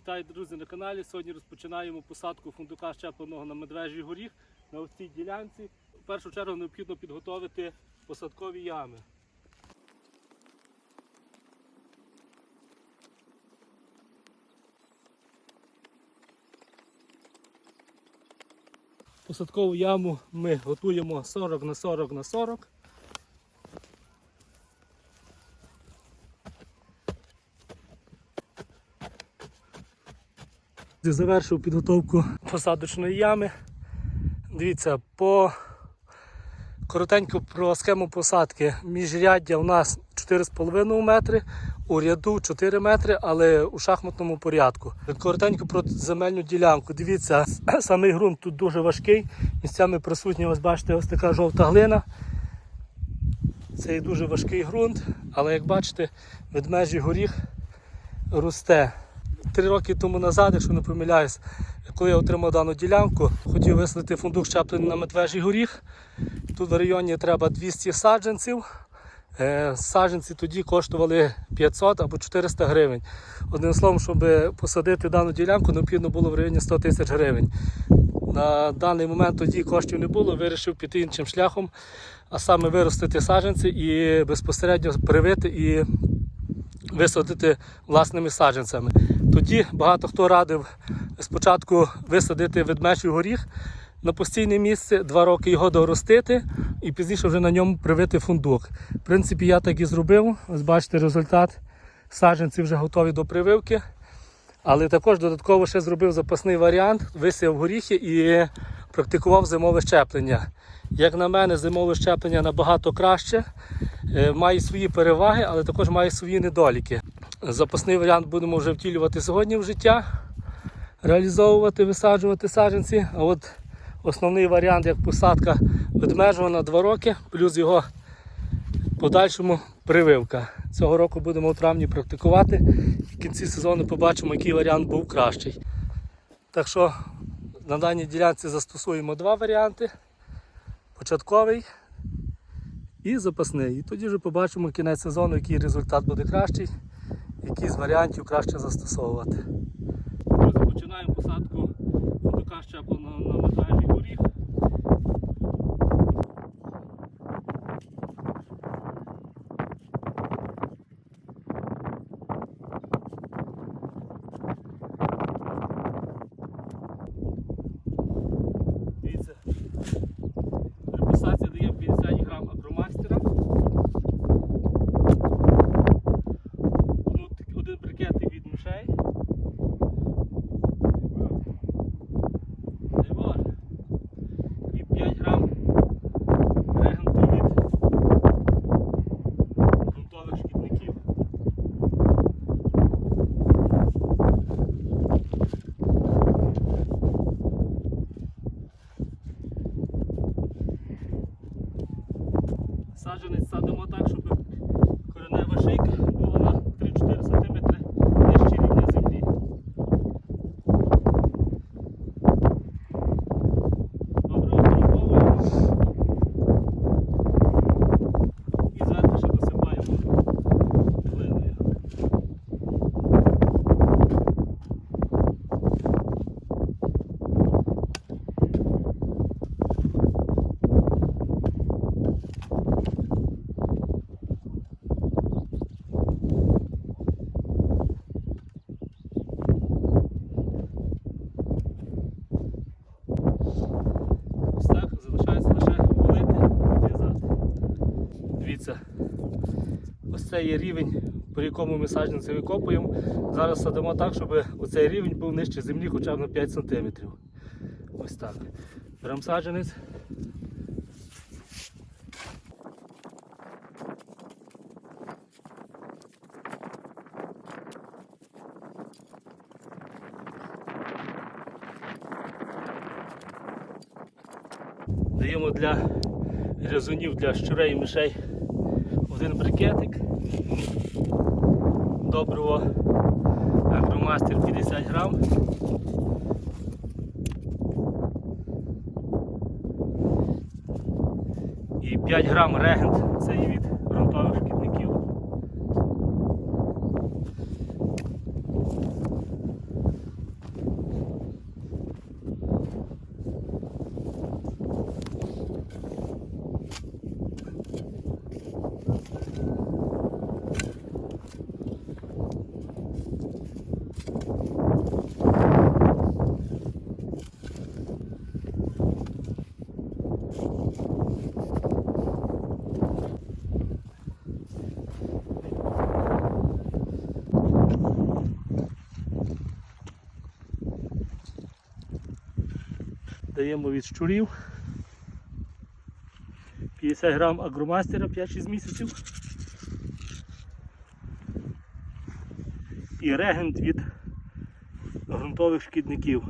Вітаю, друзі, на каналі. Сьогодні розпочинаємо посадку фундука щепленого на медвежий горіх на ось цій ділянці. В першу чергу необхідно підготовити посадкові ями. Посадкову яму ми готуємо 40 на 40 на 40. Завершив підготовку посадочної ями. Дивіться, по коротенько про схему посадки. Міжряддя у нас 4,5 метри, у ряду 4 метри, але у шахматному порядку. Коротенько про земельну ділянку. Дивіться, самий ґрунт тут дуже важкий. Місцями присутня, ось бачите, ось така жовта глина. Це і дуже важкий ґрунт, але як бачите, ведмежий горіх росте. Три роки тому назад, якщо не помиляюсь, коли я отримав дану ділянку, хотів висадити фундук щеплений на медвежий горіх. Тут в районі треба 200 саджанців. Е, Саджанці тоді коштували 500 або 400 гривень. Одним словом, щоб посадити дану ділянку, необхідно було в районі 100 тисяч гривень. На даний момент тоді коштів не було, вирішив піти іншим шляхом, а саме виростити саджанці і безпосередньо привити і висадити власними саджанцями. Тоді багато хто радив спочатку висадити ведмежий горіх на постійне місце, два роки його доростити і пізніше вже на ньому привити фундук. В принципі, я так і зробив. Ось бачите результат. Саджанці вже готові до прививки. Але також додатково ще зробив запасний варіант, висів горіхи і практикував зимове щеплення. Як на мене, зимове щеплення набагато краще, е, має свої переваги, але також має свої недоліки. Запасний варіант будемо вже втілювати сьогодні в життя, реалізовувати, висаджувати саджанці. А от основний варіант, як посадка ведмежого на 2 роки, плюс його подальшому прививка. Цього року будемо у травні практикувати. В кінці сезону побачимо, який варіант був кращий. Так що на даній ділянці застосуємо два варіанти: початковий і запасний. І тоді вже побачимо кінець сезону, який результат буде кращий, який з варіантів краще застосовувати. Починаємо посадку щепленого на медвежий горіх. Дивіться, при посадці даємо 50 грам агромастера. Ну, так- один брикет від мишей. Дай Боже. І 5 грам регенту від грунтових шкідників. Саджанець садимо так, щоб коренева шийка була на 3-4 см нижче рівня землі. Добре обґрунтовуємо. І зверху ще досипаємо глиною. Ось так, залишається лише полити і зв'язати. Дивіться, ось це є рівень, при якому ми саджанці викопуємо. Зараз садимо так, щоб оцей рівень був нижче землі хоча б на 5 см. Ось так. Беремо саджанець. Даємо для гризунів, для щурей і мишей один брикетик. Доброго агромастер 50 грам. І 5 грам регент, це від ґрунтових шкідників. Даємо від щурів. 50 грам агромастера 5-6 місяців. І регент від ґрунтових шкідників.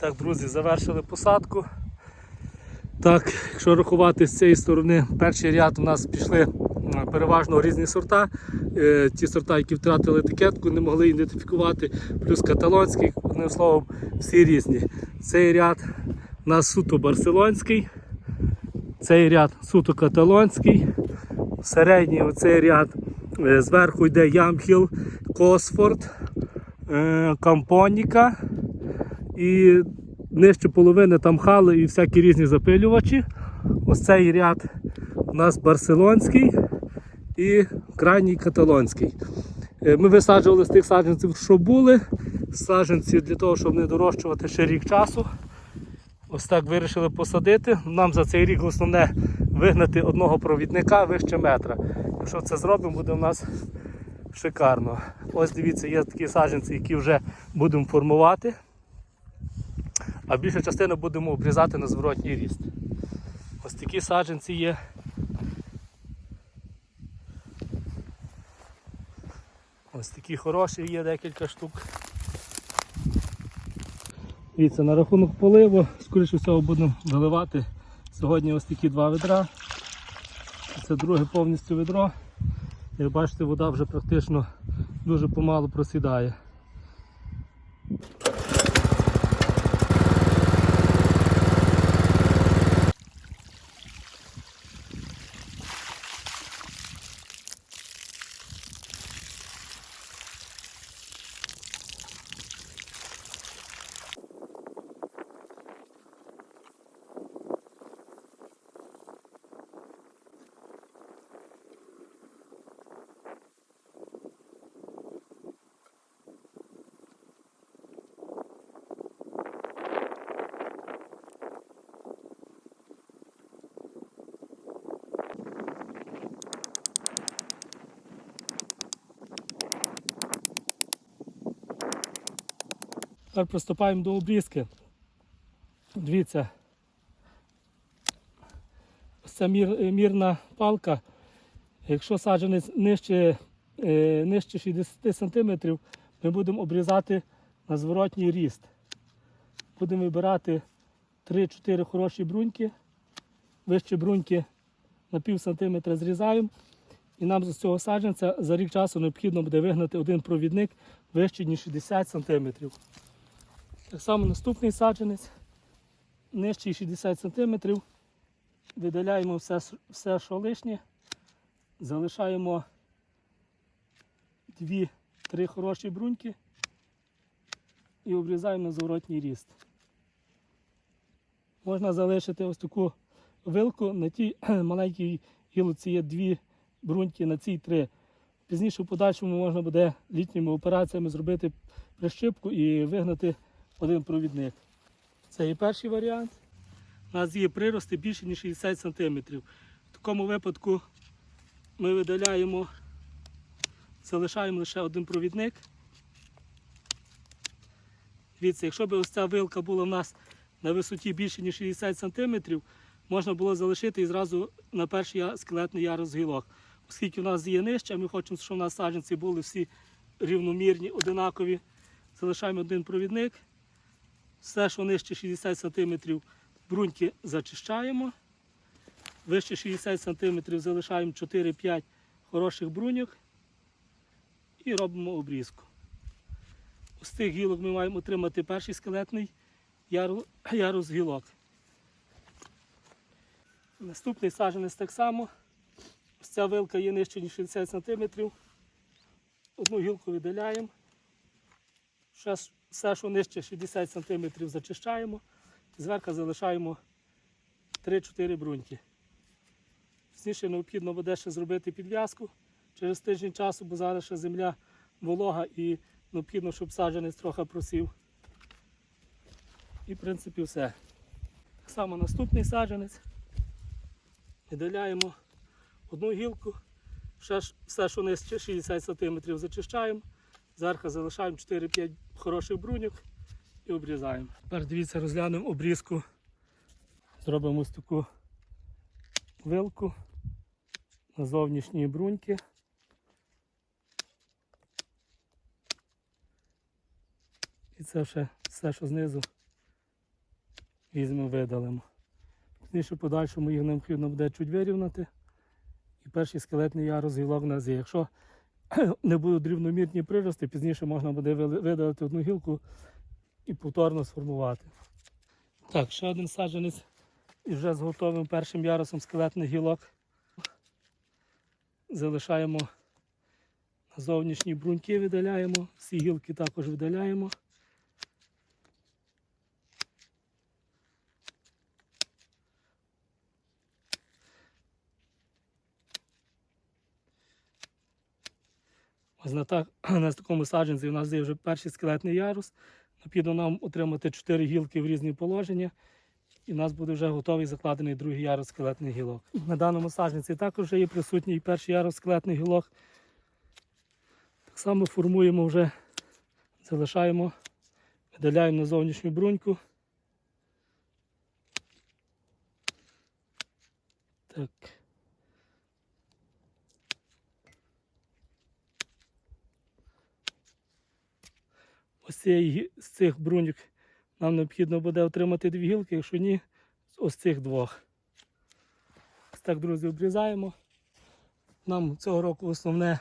Так, друзі, завершили посадку. Так, якщо рахувати з цієї сторони, перший ряд у нас пішли переважно різні сорта. Е, Ті сорта, які втратили етикетку, не могли ідентифікувати, плюс каталонський, одним словом, всі різні. Цей ряд у нас суто барселонський, цей ряд суто каталонський, середній оцей ряд е, зверху йде Ямхіл, Косфорд, е, Кампоніка і нижче половини там хали і всякі різні запилювачі. Ось цей ряд у нас барселонський і крайній каталонський. Е, Ми висаджували з тих саджанців, що були. Саджанці для того, щоб не дорощувати ще рік часу. Ось так вирішили посадити. Нам за цей рік основне вигнати одного провідника вище метра. Якщо це зробимо, буде у нас шикарно. Ось дивіться, є такі саджанці, які вже будемо формувати. А більша частина будемо обрізати на зворотній ріст. Ось такі саджанці є. Ось такі хороші є декілька штук. Дивіться, на рахунок поливу, скоріше всього будемо виливати сьогодні ось такі два ведра. Це друге повністю ведро. Як бачите, вода вже практично дуже помалу просідає. Тепер приступаємо до обрізки. Дивіться. Ця мір, е, мірна палка. Якщо саджанець нижче, е, нижче 60 см, ми будемо обрізати на зворотній ріст. Будемо вибирати 3-4 хороші бруньки. Вище бруньки на пів сантиметра зрізаємо. І нам з цього саджанця за рік часу необхідно буде вигнати один провідник вище, ніж 60 см. Так само наступний саджанець, нижчий 60 см. Видаляємо все, все, що лишнє, залишаємо 2-3 хороші бруньки і обрізаємо на зворотній ріст. Можна залишити ось таку вилку, на тій маленькій гілоці є дві бруньки, на цій три. Пізніше в подальшому можна буде літніми операціями зробити прищипку і вигнати один провідник. Це є перший варіант. У нас є прирости більше, ніж 60 см. В такому випадку ми видаляємо, залишаємо лише один провідник. Дивіться, якщо б ось ця вилка була в нас на висоті більше, ніж 60 см, можна було залишити і зразу на перший скелетний ярус гілок. Оскільки в нас є нижче, ми хочемо, щоб у нас саджанці були всі рівномірні, одинакові. Залишаємо один провідник. Все, що нижче 60 см, бруньки зачищаємо. Вище 60 см залишаємо 4-5 хороших бруньок і робимо обрізку. З тих гілок ми маємо отримати перший скелетний ярус гілок. Наступний саджанець так само. Ось ця вилка є нижче, ніж 60 см. Одну гілку видаляємо. С- все, що нижче 60 см, зачищаємо. Зверху залишаємо 3-4 бруньки. Пізніше необхідно буде ще зробити підв'язку через тиждень часу, бо зараз ще земля волога і необхідно, щоб саджанець трохи просів. І в принципі все. Так само наступний саджанець. Видаляємо одну гілку, ще все, що нижче 60 см, зачищаємо, зверху залишаємо 4-5 хороших бруньок і обрізаємо. Тепер дивіться, розглянемо обрізку. Зробимо ось таку вилку на зовнішні бруньки. І це ще все, що знизу візьмемо, видалимо. Пізніше подальшому їх необхідно буде чуть вирівняти. І перший скелетний ярус гілок на зі. Якщо не будуть рівномірні прирости, пізніше можна буде видалити одну гілку і повторно сформувати. Так, ще один саджанець вже з готовим першим ярусом скелетних гілок. Залишаємо на зовнішні бруньки, видаляємо, всі гілки також видаляємо. Ось на, так, на такому саджанці у нас є вже перший скелетний ярус. Необхідно нам отримати 4 гілки в різні положення. І в нас буде вже готовий закладений другий ярус скелетних гілок. На даному саджанці також вже є присутній перший ярус скелетних гілок. Так само формуємо вже, залишаємо, видаляємо на зовнішню бруньку. Так. Ось цієї з цих бруньок нам необхідно буде отримати дві гілки, якщо ні, ось цих двох. Ось так, друзі, обрізаємо. Нам цього року основне,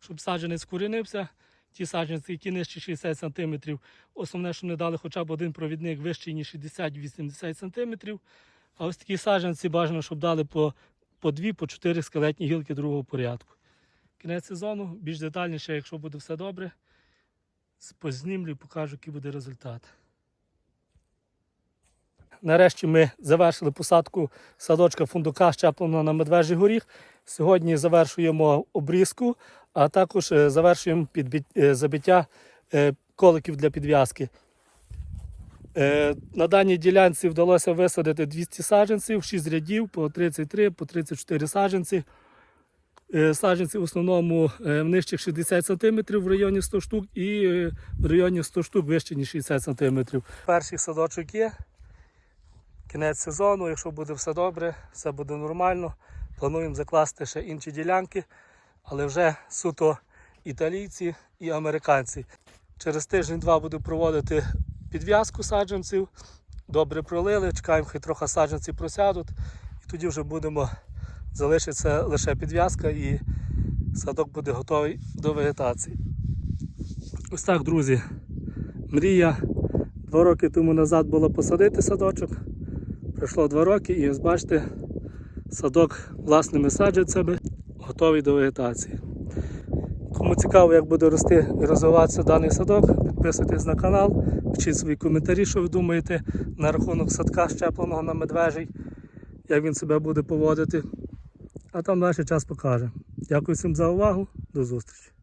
щоб саджанець корінився. Ті саджанці, які нижче 60 см, основне, щоб не дали хоча б один провідник вищий, ніж 60-80 см. А ось такі саджанці бажано, щоб дали по, по дві, по чотири скелетні гілки другого порядку. Кінець сезону, більш детальніше, якщо буде все добре, познімлю і покажу, який буде результат. Нарешті ми завершили посадку садочка фундука щепленого на медвежий горіх. Сьогодні завершуємо обрізку, а також е, завершуємо е, забиття е, коликів для підв'язки. На даній ділянці вдалося висадити 200 саджанців, 6 рядів по 33, по 34 саджанці. Е, Саджанці в основному е, в нижчих 60 см в районі 100 штук і е, в районі 100 штук вище, ніж 60 см. Перший садочок є. Кінець сезону, якщо буде все добре, все буде нормально. Плануємо закласти ще інші ділянки, але вже суто італійці і американці. Через тиждень-два буду проводити підв'язку саджанців. Добре пролили, чекаємо, хай трохи саджанці просядуть. І тоді вже будемо залишиться лише підв'язка і садок буде готовий до вегетації. Ось так, друзі. Мрія два роки тому назад була посадити садочок. Пройшло два роки і ось бачите, садок власними саджанцями готовий до вегетації. Кому цікаво, як буде рости і розвиватися даний садок, підписуйтесь на канал, пишіть свої коментарі, що ви думаєте на рахунок садка щепленого на медвежий, як він себе буде поводити. А там далі час покаже. Дякую всім за увагу. До зустрічі.